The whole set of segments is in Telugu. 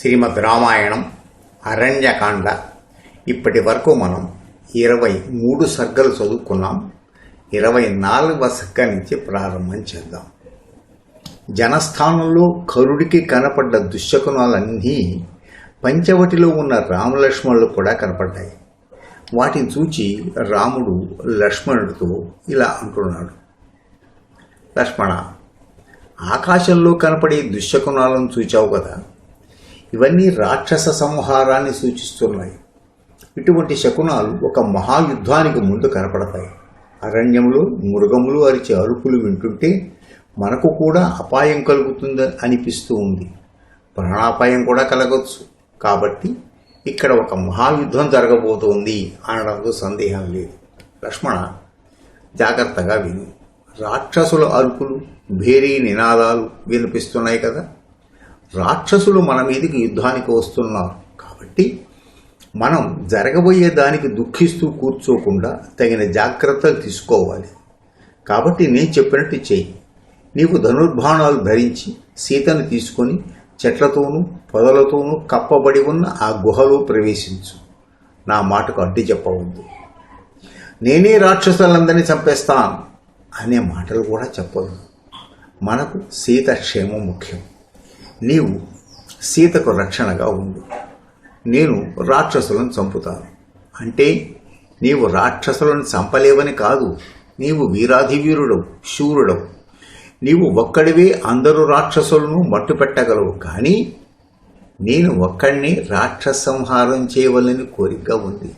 శ్రీమద్ రామాయణం అరణ్యకాండ. ఇప్పటి వరకు మనం ఇరవై మూడు సర్గలు చదువుకున్నాం. ఇరవై నాలుగవ సర్గ నుంచి ప్రారంభం చేద్దాం. జనస్థానంలో కరుడికి కనపడ్డ దుశ్శకునాలన్నీ పంచవటిలో ఉన్న రామలక్ష్మణులు కూడా కనపడ్డాయి. వాటిని చూచి రాముడు లక్ష్మణుడితో ఇలా అంటున్నాడు. లక్ష్మణ ఆకాశంలో కనపడే దుశ్శకునాలను చూచావు కదా? ఇవన్నీ రాక్షస సంహారాన్ని సూచిస్తున్నాయి. ఇటువంటి శకునాలు ఒక మహాయుద్ధానికి ముందు కనపడతాయి. అరణ్యంలో మృగములు అరిచే అరుపులు వింటుంటే మనకు కూడా అపాయం కలుగుతుందని అనిపిస్తూ ఉంది. ప్రాణాపాయం కూడా కలగవచ్చు కాబట్టి ఇక్కడ ఒక మహాయుద్ధం జరగబోతోంది అనడంలో సందేహం లేదు. లక్ష్మణ జాగ్రత్తగా విను. రాక్షసుల అరుపులు భేరీ నినాదాలు వినిపిస్తున్నాయి కదా. రాక్షసులు మన మీదకి యుద్ధానికి వస్తున్నారు. కాబట్టి మనం జరగబోయే దానికి దుఃఖిస్తూ కూర్చోకుండా తగిన జాగ్రత్తలు తీసుకోవాలి. కాబట్టి నేను చెప్పినట్టు చెయ్యి నీకు ధనుర్బాణాలు ధరించి సీతను తీసుకొని చెట్లతోనూ పొదలతోనూ కప్పబడి ఉన్న ఆ గుహలో ప్రవేశించు. నా మాటకు అడ్డు చెప్పవద్దు. నేనే రాక్షసులందరినీ చంపేస్తాను అనే మాటలు కూడా చెప్పదు మనకు సీత క్షేమం ముఖ్యం. నీవు సీతకు రక్షణగా ఉండు. నేను రాక్షసులను చంపుతాను. అంటే నీవు రాక్షసులను చంపలేవని కాదు నీవు వీరాధివీరుడు శూరుడవు. నీవు ఒక్కడివే అందరూ రాక్షసులను మట్టుపెట్టగలవు. కానీ నేను ఒక్కడిని రాక్షస సంహారం చేయవలని కోరిక ఉంది.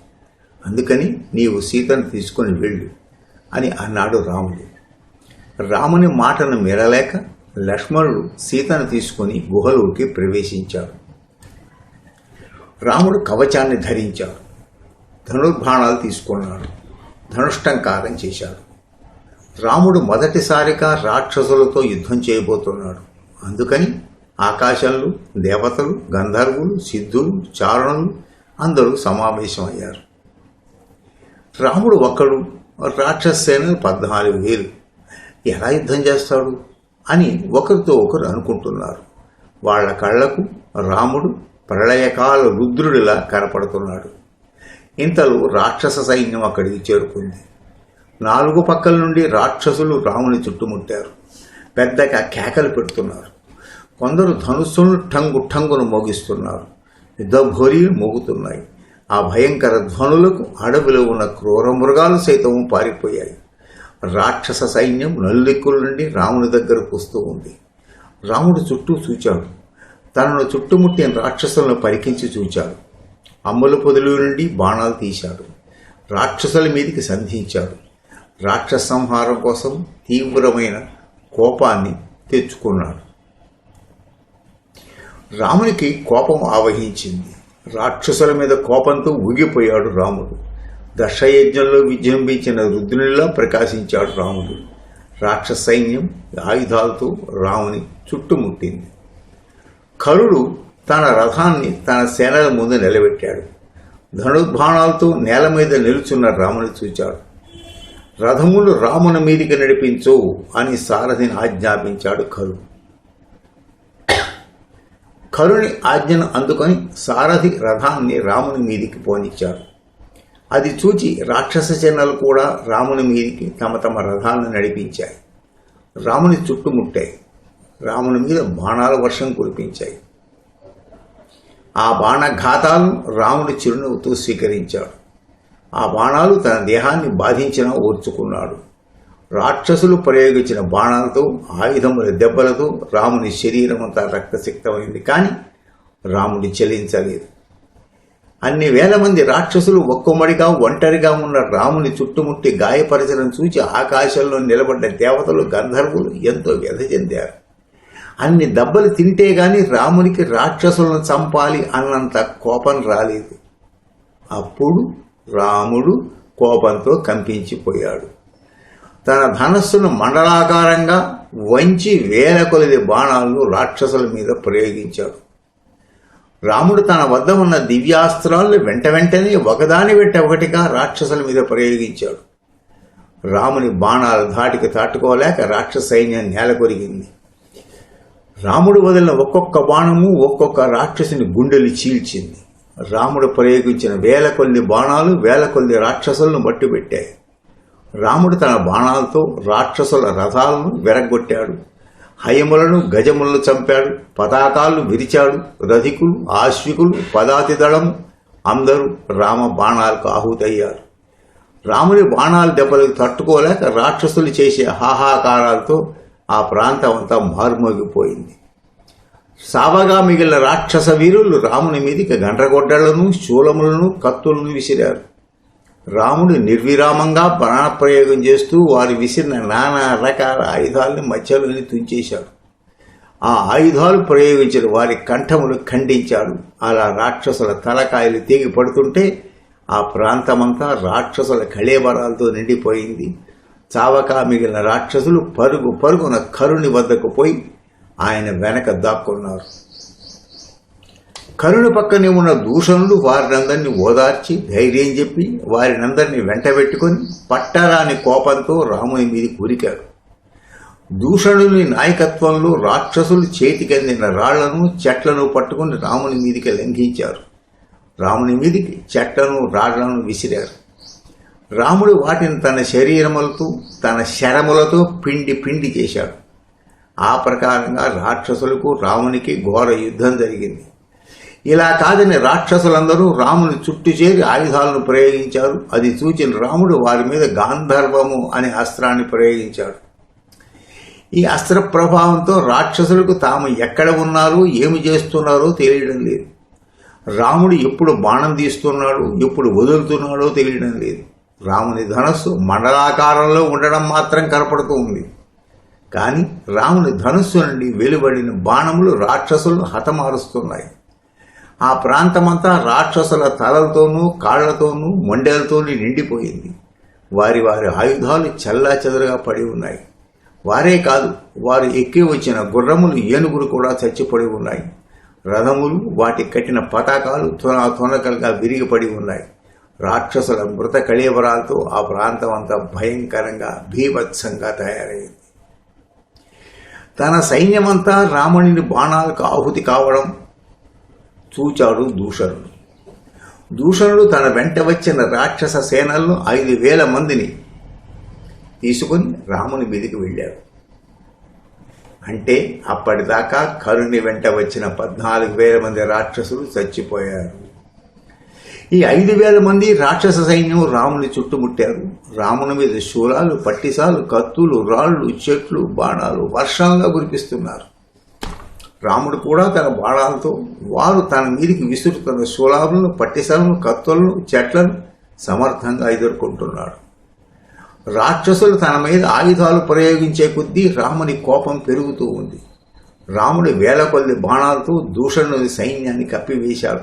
అందుకని నీవు సీతను తీసుకొని వెళ్ళు అని అన్నాడు రాముడు. రాముని మాటను మీరలేక లక్ష్మణుడు సీతను తీసుకొని గుహలోకి ప్రవేశించాడు. రాముడు కవచాన్ని ధరించాడు. ధనుర్బాణాలు తీసుకున్నాడు. ధనుష్టంకారం చేశాడు. రాముడు మొదటిసారిగా రాక్షసులతో యుద్ధం చేయబోతున్నాడు. అందుకని ఆకాశంలో దేవతలు గంధర్వులు సిద్ధులు చారణులు అందరూ సమావేశమయ్యారు. రాముడు ఒక్కడు రాక్షసేనలు పద్నాలుగు వేలు. ఎలా యుద్ధం చేస్తాడు? అని ఒకరితో ఒకరు అనుకుంటున్నారు. వాళ్ళ కళ్ళకు రాముడు ప్రళయకాల రుద్రుడిలా కనపడుతున్నాడు. ఇంతలో రాక్షస సైన్యం అక్కడికి చేరుకుంది. నాలుగు పక్కల నుండి రాక్షసులు రాముని చుట్టుముట్టారు. పెద్దగా కేకలు పెడుతున్నారు. కొందరు ధనుస్సును టంగు టంగును మోగిస్తున్నారు. యుద్ధభోరీలు మోగుతున్నాయి. ఆ భయంకర ధ్వనులకు అడవిలో ఉన్న క్రూర మృగాలు సైతం పారిపోయాయి. రాక్షస సైన్యం నలుదిక్కుల నుండి రాముని దగ్గరకు వస్తూ ఉంది. రాముడు చుట్టూ చూచాడు. తనను చుట్టుముట్టిన రాక్షసులను పరికించి చూచాడు. అమ్ముల పొదులు నుండి బాణాలు తీశాడు. రాక్షసుల మీదికి సంధించాడు. రాక్షస సంహారం కోసం తీవ్రమైన కోపాన్ని తెచ్చుకున్నాడు. రామునికి కోపం ఆవహించింది. రాక్షసుల మీద కోపంతో ఊగిపోయాడు రాముడు. దర్శయజ్ఞంలో విజృంభించిన రుద్రునిలా ప్రకాశించాడు రాముడు. రాక్షస సైన్యం ఆయుధాలతో రాముని చుట్టుముట్టింది. కరుడు తన రథాన్ని తన సేనల ముందు నిలబెట్టాడు. ధనుర్బాణాలతో నేల మీద నిలుచున్న రాముని చూచాడు. రథములు రాముని మీదికి నడిపించు అని సారథిని ఆజ్ఞాపించాడు కరుడు. కరుని ఆజ్ఞను అందుకొని సారథి రథాన్ని రాముని మీదికి పోనిచ్చాడు. అది చూచి రాక్షస సేనలు కూడా రాముని మీదికి తమ తమ రథాలను నడిపించాయి. రాముని చుట్టుముట్టాయి. రాముని మీద బాణాల వర్షం కురిపించాయి. ఆ బాణఘాతాలను రాముని చిరునవ్వుతూ స్వీకరించాడు. ఆ బాణాలు తన దేహాన్ని బాధించినా ఓర్చుకున్నాడు. రాక్షసులు ప్రయోగించిన బాణాలతో ఆయుధముల దెబ్బలతో రాముని శరీరం అంతా రక్తసిక్తమైంది. కానీ రాముడి చెల్లించలేదు అన్ని వేల మంది రాక్షసులు ఒక్కొమ్మడిగా ఒంటరిగా ఉన్న రాముని చుట్టుముట్టి గాయపరచడం చూచి ఆకాశంలో నిలబడ్డ దేవతలు గంధర్వులు ఎంతో వ్యధ చెందారు. అన్ని దెబ్బలు తింటే గాని రామునికి రాక్షసులను చంపాలి అన్నంత కోపం రాలేదు. అప్పుడు రాముడు కోపంతో కంపించిపోయాడు. తన ధనస్సును మండలాకారంగా వంచి వేల కొలిది బాణాలను రాక్షసుల మీద ప్రయోగించాడు. రాముడు తన వద్ద ఉన్న దివ్యాస్త్రాలను వెంట వెంటనే ఒకదాని వెంట ఒకటిగా రాక్షసుల మీద ప్రయోగించాడు. రాముని బాణాల ధాటికి తాటుకోలేక రాక్షస సైన్యం నేల కొరిగింది రాముడు వదిలిన ఒక్కొక్క బాణము ఒక్కొక్క రాక్షసుని గుండెలు చీల్చింది. రాముడు ప్రయోగించిన వేల కొద్ది బాణాలు వేల కొద్ది రాక్షసులను మట్టుబెట్టాయి. రాముడు తన బాణాలతో రాక్షసుల రథాలను విరగొట్టాడు హయములను గజములను చంపాడు పతాకాలు విరిచాడు రధికులు ఆశ్వికులు పదాతి అందరూ రామ బాణాలకు ఆహుతయ్యారు. రాముని బాణాలు దెబ్బలకు తట్టుకోలేక రాక్షసులు చేసే హాహాకారాలతో ఆ ప్రాంతం అంతా మారుమోగిపోయింది. సావగా మిగిలిన రాక్షస వీరులు రాముని మీద గండ్రగొడ్డలను శూలములను కత్తులను విసిరారు. రాముడు నిర్విరామంగా ప్రాణప్రయోగం చేస్తూ వారు విసిరిన నానా రకాల ఆయుధాలను మధ్యలోని తుంచేశాడు. ఆ ఆయుధాలు ప్రయోగించిన వారి కంఠములు ఖండించాడు. అలా రాక్షసుల తలకాయలు తెగి పడుతుంటే ఆ ప్రాంతమంతా రాక్షసుల కళేబరాలతో నిండిపోయింది. చావకా మిగిలిన రాక్షసులు పరుగు పరుగున కరుణి వద్దకు పోయి ఆయన వెనక దాక్కున్నారు. కరుణ పక్కనే ఉన్న దూషణులు వారినందరినీ ఓదార్చి ధైర్యం చెప్పి వారినందరినీ వెంటబెట్టుకొని పట్టరాని కోపంతో రాముని మీది కూరికారు దూషణుని నాయకత్వంలో రాక్షసులు చేతికందిన రాళ్ళను చెట్లను పట్టుకుని రాముని మీదికి లంఘించారు. రాముని మీదికి చెట్లను రాళ్ళను విసిరారు. రాముడు వాటిని తన శరీరములతో తన శరములతో పిండి పిండి చేశాడు. ఆ ప్రకారంగా రాక్షసులకు రామునికి ఘోర యుద్ధం జరిగింది. ఇలా కాదని రాక్షసులందరూ రాముని చుట్టు చేరి ఆయుధాలను ప్రయోగించారు. అది చూచిన రాముడు వారి మీద గాంధర్వము అనే అస్త్రాన్ని ప్రయోగించాడు. ఈ అస్త్ర ప్రభావంతో రాక్షసులకు తాము ఎక్కడ ఉన్నారో ఏమి చేస్తున్నారో తెలియడం లేదు. రాముడు ఎప్పుడు బాణం తీస్తున్నాడు ఎప్పుడు వదులుతున్నాడో తెలియడం లేదు. రాముని ధనస్సు మండలాకారంలో ఉండడం మాత్రం కనపడుతూ ఉంది. కానీ రాముని ధనుస్సు నుండి వెలువడిన బాణములు రాక్షసులు హతమారుస్తున్నాయి. ఆ ప్రాంతమంతా రాక్షసుల తలలతోనూ కాళ్ళతోనూ మొండెలతోనూ నిండిపోయింది. వారి వారి ఆయుధాలు చల్లా పడి ఉన్నాయి. వారే కాదు వారు ఎక్కి వచ్చిన గుర్రములు ఏనుగులు కూడా చచ్చిపడి ఉన్నాయి. రథములు వాటి కట్టిన పతాకాలు తున తునకలుగా విరిగిపడి ఉన్నాయి. రాక్షసుల మృత కళేవరాలతో ఆ ప్రాంతం అంతా భయంకరంగా భీభత్సంగా తయారైంది. తన సైన్యమంతా రామునిని బాణాలకు ఆహుతి కావడం చూచాడు దూషణుడు. దూషణుడు తన వెంట వచ్చిన రాక్షస సేనల్లో ఐదు వేల మందిని తీసుకుని రాముని మీదికి వెళ్ళాడు. అంటే అప్పటిదాకా కరుణి వెంట వచ్చిన పద్నాలుగు వేల మంది రాక్షసులు చచ్చిపోయారు. ఈ ఐదు వేల మంది రాక్షస సైన్యం రాముని చుట్టుముట్టారు. రాముని మీద శూలాలు పట్టిసాలు కత్తులు రాళ్ళు చెట్లు బాణాలు వర్షంగా కురిపిస్తున్నారు. రాముడు కూడా తన బాణాలతో వారు తన మీదికి విసురుతున్న శూలాలను పట్టిసలను కత్తులను చెట్లను సమర్థంగా ఎదుర్కొంటున్నాడు. రాక్షసులు తన మీద ఆయుధాలు ప్రయోగించే కొద్దీ రాముని కోపం పెరుగుతూ ఉంది. రాముడు వేల కొద్ది బాణాలతో దూషణుని సైన్యాన్ని కప్పివేశాడు.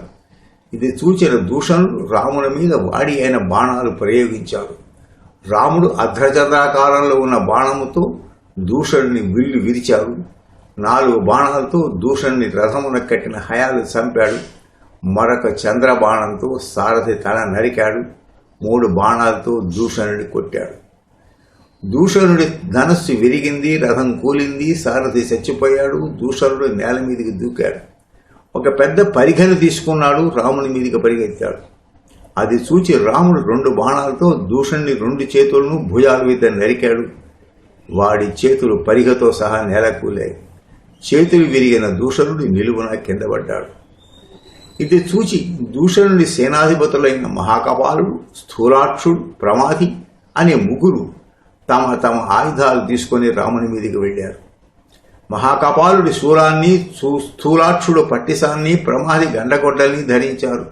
ఇది చూచిన దూషణుడు రాముని మీద వాడి అయిన బాణాలు ప్రయోగించాడు. రాముడు అర్ధచంద్రాకారంలో ఉన్న బాణముతో దూషణుని విల్లు విరిచాడు. నాలుగు బాణాలతో దూషణ్ణి రథమున కట్టిన హయాలు చంపాడు. మరొక చంద్ర బాణంతో సారథి తల నరికాడు. మూడు బాణాలతో దూషణుడి కొట్టాడు. దూషణుడి ధనస్సు విరిగింది రథం కూలింది సారథి చచ్చిపోయాడు దూషణుడు నేల మీదకి దూకాడు. ఒక పెద్ద పరిఘను తీసుకున్నాడు రాముని మీదకి పరిగెత్తాడు. అది చూచి రాముడు రెండు బాణాలతో దూషణుని రెండు చేతులను భుజాల మీద నరికాడు. వాడి చేతులు పరిగతో సహా నేల కూలాయి. చేతులు విరిగిన దూషణుడి నిలువున కింద పడ్డాడు ఇది చూచి దూషణుడి సేనాధిపతులైన మహాకపాలుడు స్థూలాక్షుడు ప్రమాది అనే ముగ్గురు తమ తమ ఆయుధాలు తీసుకొని రాముని మీదికి వెళ్ళారు. మహాకపాలుడి శూలాన్ని స్థూలాక్షుడు పట్టిసాన్ని ప్రమాది గండగొడ్డల్ని ధరించారు.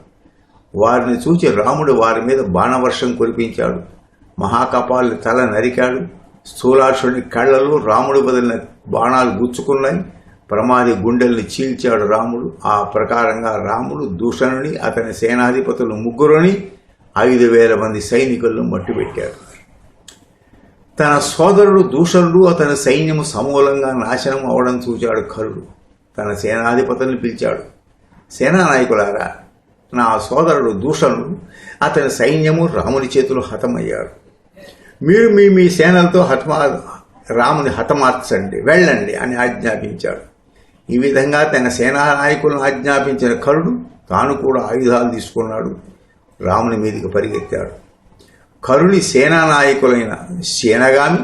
వారిని చూచి రాముడు వారి మీద బాణవర్షం కురిపించాడు. మహాకపాలుడి తల నరికాడు. స్థూలాక్షుడి కళ్ళలో రాముడు వదిలిన బాణాలు గుచ్చుకున్నాయి. ప్రమాది గుండెల్ని చీల్చాడు రాముడు. ఆ ప్రకారంగా రాముడు దూషణుని అతని సేనాధిపతులు ముగ్గురుని ఐదు వేల మంది సైనికులను మట్టిపెట్టాడు తన సోదరుడు దూషణుడు అతని సైన్యము సమూలంగా నాశనం అవడం చూచాడు కరుడు తన సేనాధిపతుల్ని పిలిచాడు. సేనానాయకులారా నా సోదరుడు దూషణుడు అతని సైన్యము రాముని చేతులు హతమయ్యాడు. మీరు మీ మీ సేనలతో హతమా రాముని హతమార్చండి వెళ్ళండి అని ఆజ్ఞాపించాడు. ఈ విధంగా తన సేనా నాయకులను ఆజ్ఞాపించిన కరుడు తాను కూడా ఆయుధాలు తీసుకున్నాడు రాముని మీదకి పరిగెత్తాడు. కరుని సేనా నాయకులైన సేనగామి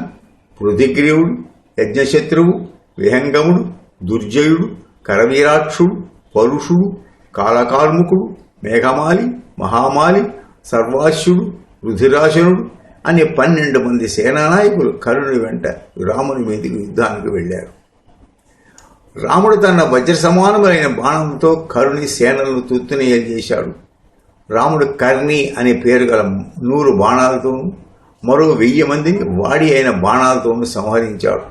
పృథిగ్రీవుడు యజ్ఞశత్రువు విహంగముడు దుర్జయుడు కరవీరాక్షుడు పరుషుడు కాలకార్ముకుడు మేఘమాలి మహామాలి సర్వాస్యుడు రుధిరాశనుడు అనే పన్నెండు మంది సేనానాయకులు కరుణి వెంట రాముని మీదకి యుద్ధానికి వెళ్ళారు. రాముడు తన వజ్ర సమానమైన బాణంతో కరుణి సేనలను తుత్తునీయలు చేశాడు రాముడు కర్ణి అనే పేరు గల నూరు బాణాలతోనూ మరో వెయ్యి మందిని వాడి అయిన బాణాలతోనూ సంహరించాడు.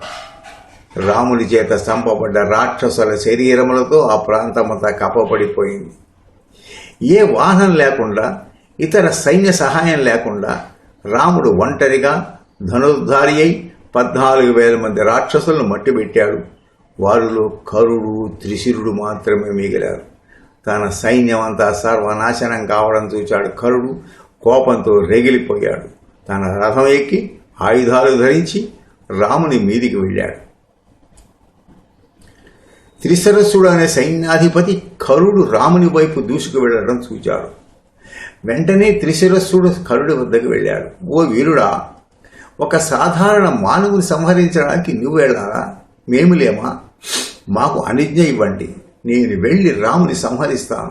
రాముని చేత చంపబడ్డ రాక్షసుల శరీరములతో ఆ ప్రాంతమంతా కప్పబడిపోయింది. ఏ వాహనం లేకుండా ఇతర సైన్య సహాయం లేకుండా రాముడు ఒంటరిగా ధనుర్ధారి అయి పద్నాలుగు వేల మంది రాక్షసులను మట్టిపెట్టాడు. వారిలో కరుడు త్రిశిరుడు మాత్రమే మిగిలారు. తన సైన్యమంతా సర్వనాశనం కావడం చూచాడు కరుడు. కోపంతో రెగిలిపోయాడు. తన రథం ఎక్కి ఆయుధాలు ధరించి రాముని మీదికి వెళ్ళాడు. త్రిసరస్సుడు అనే సైన్యాధిపతి కరుడు రాముని వైపు దూసుకు వెళ్ళడం చూచాడు. వెంటనే త్రిశిరస్సుడు కరుడి వద్దకు వెళ్ళాడు. ఓ వీరుడా ఒక సాధారణ మానవుని సంహరించడానికి నువ్వు వెళ్ళాలా? మేము లేమా మాకు అనిజ్ఞ ఇవ్వండి. నేను వెళ్ళి రాముని సంహరిస్తాను.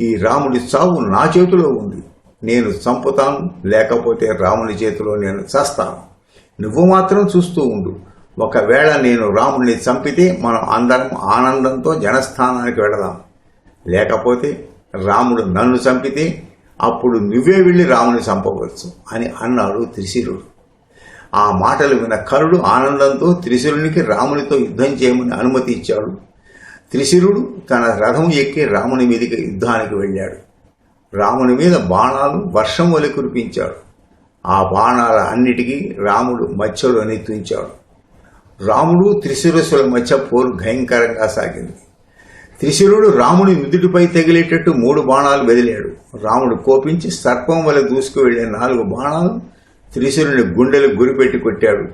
ఈ రాముడి చావు నా చేతిలో ఉంది. నేను చంపుతాను లేకపోతే రాముని చేతిలో నేను చస్తాను. నువ్వు మాత్రం చూస్తూ ఉండు. ఒకవేళ నేను రాముడిని చంపితే మనం అందరం ఆనందంతో జనస్థానానికి వెళదాం. లేకపోతే రాముడు నన్ను చంపితే అప్పుడు నువ్వే వెళ్ళి రాముని చంపవచ్చు అని అన్నాడు త్రిశిరుడు. ఆ మాటలు విన్న కరుడు ఆనందంతో త్రిశిరునికి రామునితో యుద్ధం చేయమని అనుమతి ఇచ్చాడు. త్రిశిరుడు తన రథం ఎక్కి రాముని మీదకి యుద్ధానికి వెళ్ళాడు. రాముని మీద బాణాలు వర్షం వలె కురిపించాడు. ఆ బాణాల అన్నిటికీ రాముడు మధ్యలోని తుంచాడు. రాముడు త్రిశూరసుల మధ్య పోరు భయంకరంగా సాగింది. త్రిశిరుడు రాముడి నుదుటిపై తగిలేటట్టు మూడు బాణాలు బదిలాడు. రాముడు కోపించి సర్పం వల్ల దూసుకు వెళ్ళే నాలుగు బాణాలు త్రిశూరుని గుండెలు గురిపెట్టి కొట్టాడు.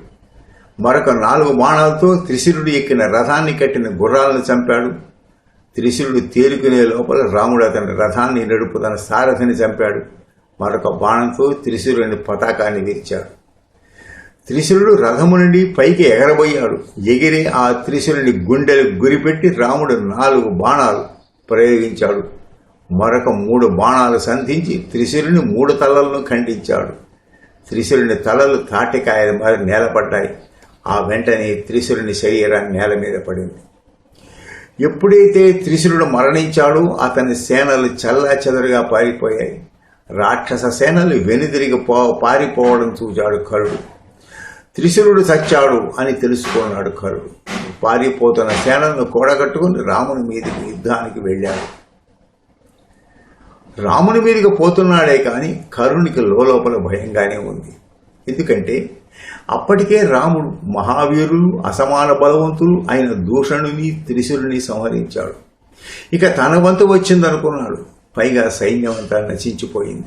మరొక నాలుగు బాణాలతో త్రిశిరుడు ఎక్కిన రథాన్ని కట్టిన గుర్రాలను చంపాడు. త్రిశిరుడు తేలుకునే లోపల రాముడు అతని రథాన్ని నడుపు తన సారథిని చంపాడు. మరొక బాణంతో త్రిశూరుని పతాకాన్ని విరిచాడు. త్రిశురుడు రథము నుండి పైకి ఎగరబోయాడు. ఎగిరి ఆ త్రిశూరుని గుండెలు గురిపెట్టి రాముడు నాలుగు బాణాలు ప్రయోగించాడు. మరొక మూడు బాణాలు సంధించి త్రిశూరుని మూడు తలలను ఖండించాడు. త్రిశురుని తలలు తాటికాయల మరి నేలపడ్డాయి. ఆ వెంటనే త్రిశురుని శరీరాన్ని నేల మీద పడింది. ఎప్పుడైతే త్రిశురుడు మరణించాడో అతని సేనలు చల్లా చెదరుగా పారిపోయాయి. రాక్షస సేనలు వెనుదిరిగి పో పారిపోవడం చూచాడు కరుడు. త్రిశురుడు చచ్చాడు అని తెలుసుకున్నాడు కరుడు. పారిపోతున్న సేనలను కూడగట్టుకుని రాముని మీదకి యుద్ధానికి వెళ్ళాడు. రాముని మీదకి పోతున్నాడే కానీ కరుణికి లోపల భయంగానే ఉంది. ఎందుకంటే అప్పటికే రాముడు మహావీరులు అసమాన బలవంతులు ఆయన దూషణుని త్రిశురుని సంహరించాడు. ఇక తన వంతు వచ్చిందనుకున్నాడు. పైగా సైన్యం అంతా నశించిపోయింది.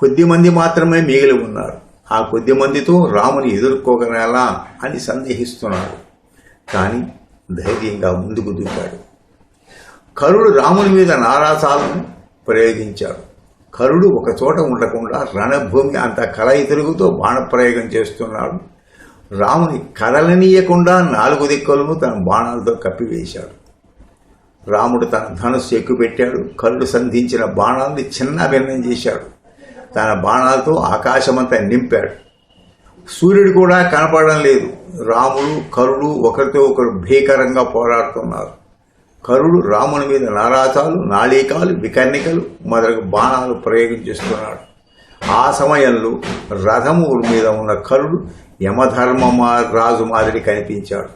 కొద్ది మంది మాత్రమే మిగిలి ఉన్నారు. ఆ కొద్ది మందితో రాముని ఎదుర్కోగలలా అని సందేహిస్తున్నాడు. కానీ ధైర్యంగా ముందుకు దూకాడు కరుడు రాముని మీద నారాసాలను ప్రయోగించాడు కరుడు ఒక చోట ఉండకుండా రణభూమి అంత కలయి బాణప్రయోగం చేస్తున్నాడు. రాముని కదలనీయకుండా నాలుగు దిక్కులను తన బాణాలతో కప్పివేశాడు. రాముడు తన ధనుస్సు ఎక్కుపెట్టాడు. కరుడు సంధించిన బాణాలని చిన్న భిన్నం చేశాడు. తన బాణాలతో ఆకాశమంతా నింపాడు. సూర్యుడు కూడా కనపడడం లేదు. రాముడు కరుడు ఒకరితో ఒకరు భీకరంగా పోరాడుతున్నారు. కరుడు రాముని మీద నారాసాలు నాళికాలు వికర్ణికలు మొదలగు బాణాలు ప్రయోగించేస్తున్నాడు ఆ సమయంలో రథము మీద ఉన్న కరుడు యమధర్మ రాజు మాదిరి కనిపించాడు.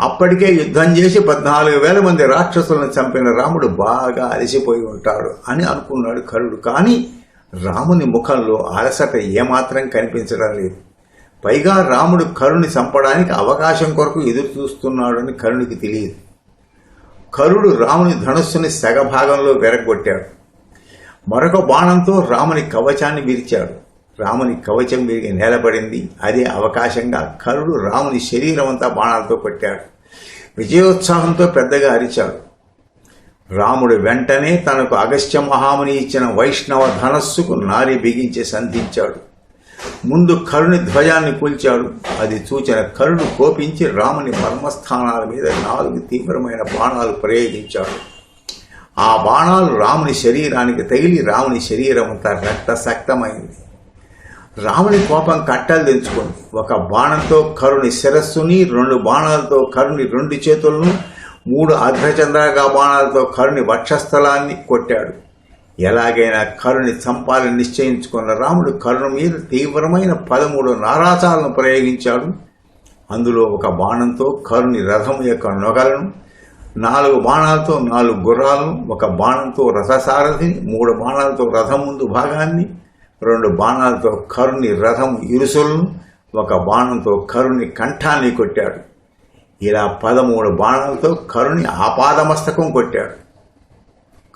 అప్పటికే యుద్ధం చేసి పద్నాలుగు వేల మంది రాక్షసులను చంపిన రాముడు బాగా అలసిపోయి ఉంటాడు అని అనుకున్నాడు కరుడు. కానీ రాముని ముఖంలో అలసట ఏమాత్రం కనిపించడం లేదు. పైగా రాముడు కరుణి చంపడానికి అవకాశం కొరకు ఎదురు చూస్తున్నాడని కరుణికి తెలియదు. కరుడు రాముని ధనుస్సుని సగభాగంలో వెరగొట్టాడు. మరొక బాణంతో రాముని కవచాన్ని విరిచాడు. రాముని కవచం విరిగి నేలపడింది అదే అవకాశంగా కరుడు రాముని శరీరం అంతా బాణాలతో కొట్టాడు. విజయోత్సాహంతో పెద్దగా అరిచాడు. రాముడు వెంటనే తనకు అగస్త్య మహాముని ఇచ్చిన వైష్ణవ ధనస్సుకు నారి బిగించి సంధించాడు. ముందు కరుని ధ్వజాన్ని కూల్చాడు. అది చూచిన కరుడు కోపించి రాముని మర్మస్థానాల మీద నాలుగు తీవ్రమైన బాణాలు ప్రయోగించాడు. ఆ బాణాలు రాముని శరీరానికి తగిలి రాముని శరీరం అంతా రక్తసక్తమైంది. రాముని కోపం కట్టలు తెంచుకుంది. ఒక బాణంతో కరుని శిరస్సుని రెండు బాణాలతో కరుని రెండు చేతులను మూడు అర్ధచంద్రాగా బాణాలతో కరుని వక్షస్థలాన్ని కొట్టాడు. ఎలాగైనా కరుని చంపాలని నిశ్చయించుకున్న రాముడు కరుణ మీద తీవ్రమైన పదమూడు నారాసాలను ప్రయోగించాడు. అందులో ఒక బాణంతో కరుని రథం యొక్క నొగలను నాలుగు బాణాలతో నాలుగు గుర్రాలను ఒక బాణంతో రథసారథిని మూడు బాణాలతో రథం ముందు భాగాన్ని రెండు బాణాలతో కరుని రథం ఇరుసులను ఒక బాణంతో కరుని కంఠాన్ని కొట్టాడు. ఇలా పదమూడు బాణాలతో కరుని ఆపాదమస్తకం కొట్టాడు.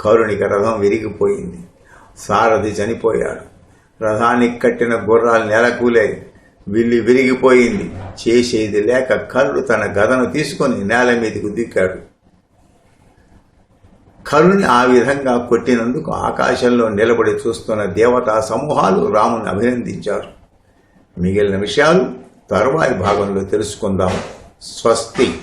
కరుణిక రథం విరిగిపోయింది. సారథి చనిపోయాడు. రథానికి కట్టిన గుర్రాలు నెలకూలాయి విల్లి విరిగిపోయింది. చేసేది లేక కరుడు తన గదను తీసుకొని నేల మీదకు దిక్కాడు కరుణి ఆ విధంగా కొట్టినందుకు ఆకాశంలో నిలబడి చూస్తున్న దేవతా సమూహాలు రాముని అభినందించారు. మిగిలిన విషయాలు తరువాయి భాగంలో తెలుసుకుందాం. స్వస్తి.